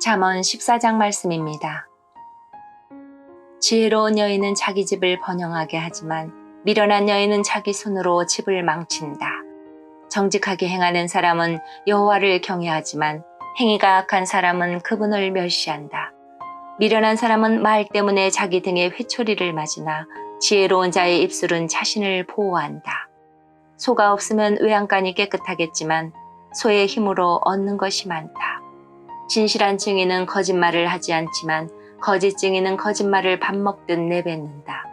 잠언 14장 말씀입니다. 지혜로운 여인은 자기 집을 번영하게 하지만 미련한 여인은 자기 손으로 집을 망친다. 정직하게 행하는 사람은 여호와를 경외하지만 행위가 악한 사람은 그분을 멸시한다. 미련한 사람은 말 때문에 자기 등에 회초리를 맞으나 지혜로운 자의 입술은 자신을 보호한다. 소가 없으면 외양간이 깨끗하겠지만 소의 힘으로 얻는 것이 많다. 진실한 증인은 거짓말을 하지 않지만 거짓 증인은 거짓말을 밥 먹듯 내뱉는다.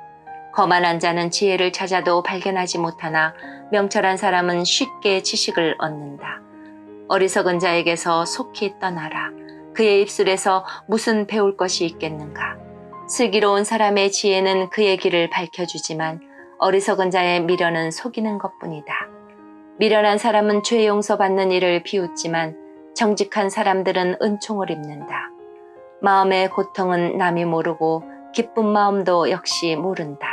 거만한 자는 지혜를 찾아도 발견하지 못하나 명철한 사람은 쉽게 지식을 얻는다. 어리석은 자에게서 속히 떠나라. 그의 입술에서 무슨 배울 것이 있겠는가. 슬기로운 사람의 지혜는 그의 길을 밝혀주지만 어리석은 자의 미련은 속이는 것뿐이다. 미련한 사람은 죄 용서받는 일을 비웃지만 정직한 사람들은 은총을 입는다. 마음의 고통은 남이 모르고 기쁜 마음도 역시 모른다.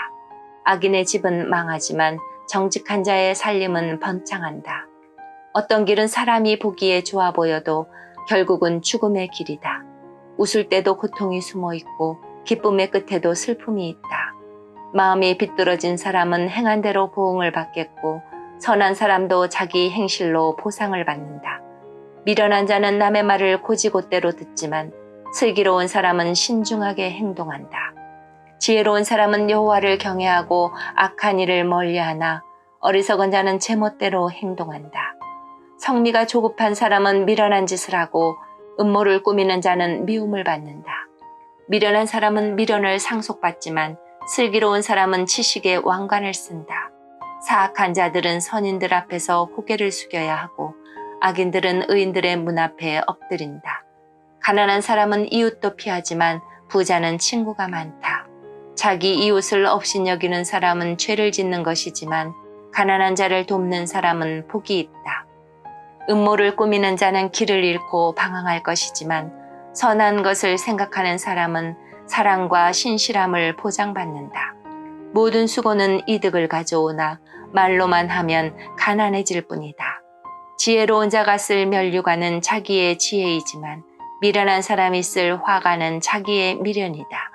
악인의 집은 망하지만 정직한 자의 살림은 번창한다. 어떤 길은 사람이 보기에 좋아 보여도 결국은 죽음의 길이다. 웃을 때도 고통이 숨어 있고 기쁨의 끝에도 슬픔이 있다. 마음이 비뚤어진 사람은 행한 대로 보응을 받겠고 선한 사람도 자기 행실로 보상을 받는다. 미련한 자는 남의 말을 고지고대로 듣지만 슬기로운 사람은 신중하게 행동한다. 지혜로운 사람은 여호와를 경외하고 악한 일을 멀리하나 어리석은 자는 제멋대로 행동한다. 성미가 조급한 사람은 미련한 짓을 하고 음모를 꾸미는 자는 미움을 받는다. 미련한 사람은 미련을 상속받지만 슬기로운 사람은 지식의 왕관을 쓴다. 사악한 자들은 선인들 앞에서 고개를 숙여야 하고 악인들은 의인들의 문 앞에 엎드린다. 가난한 사람은 이웃도 피하지만 부자는 친구가 많다. 자기 이웃을 업신여기는 사람은 죄를 짓는 것이지만 가난한 자를 돕는 사람은 복이 있다. 음모를 꾸미는 자는 길을 잃고 방황할 것이지만 선한 것을 생각하는 사람은 사랑과 신실함을 보장받는다. 모든 수고는 이득을 가져오나 말로만 하면 가난해질 뿐이다. 지혜로운 자가 쓸 면류관은 자기의 지혜이지만 미련한 사람이 쓸 화관은 자기의 미련이다.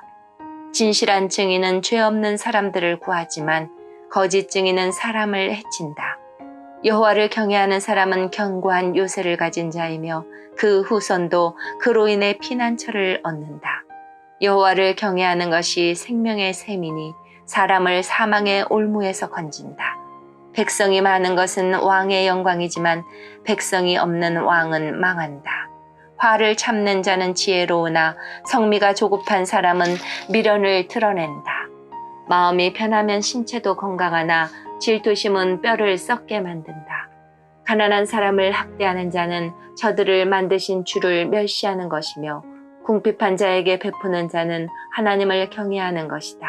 진실한 증인은 죄 없는 사람들을 구하지만 거짓 증인은 사람을 해친다. 여호와를 경외하는 사람은 견고한 요새를 가진 자이며 그 후손도 그로 인해 피난처를 얻는다. 여호와를 경외하는 것이 생명의 셈이니 사람을 사망의 올무에서 건진다. 백성이 많은 것은 왕의 영광이지만 백성이 없는 왕은 망한다. 화를 참는 자는 지혜로우나 성미가 조급한 사람은 미련을 드러낸다. 마음이 편하면 신체도 건강하나 질투심은 뼈를 썩게 만든다. 가난한 사람을 학대하는 자는 저들을 만드신 주를 멸시하는 것이며 궁핍한 자에게 베푸는 자는 하나님을 경외하는 것이다.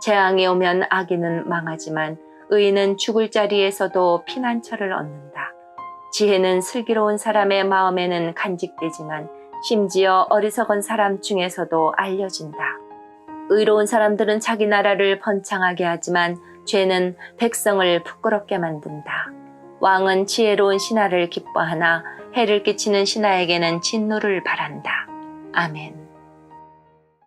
재앙이 오면 악인은 망하지만 의인은 죽을 자리에서도 피난처를 얻는다. 지혜는 슬기로운 사람의 마음에는 간직되지만 심지어 어리석은 사람 중에서도 알려진다. 의로운 사람들은 자기 나라를 번창하게 하지만 죄는 백성을 부끄럽게 만든다. 왕은 지혜로운 신하를 기뻐하나 해를 끼치는 신하에게는 진노를 바란다. 아멘.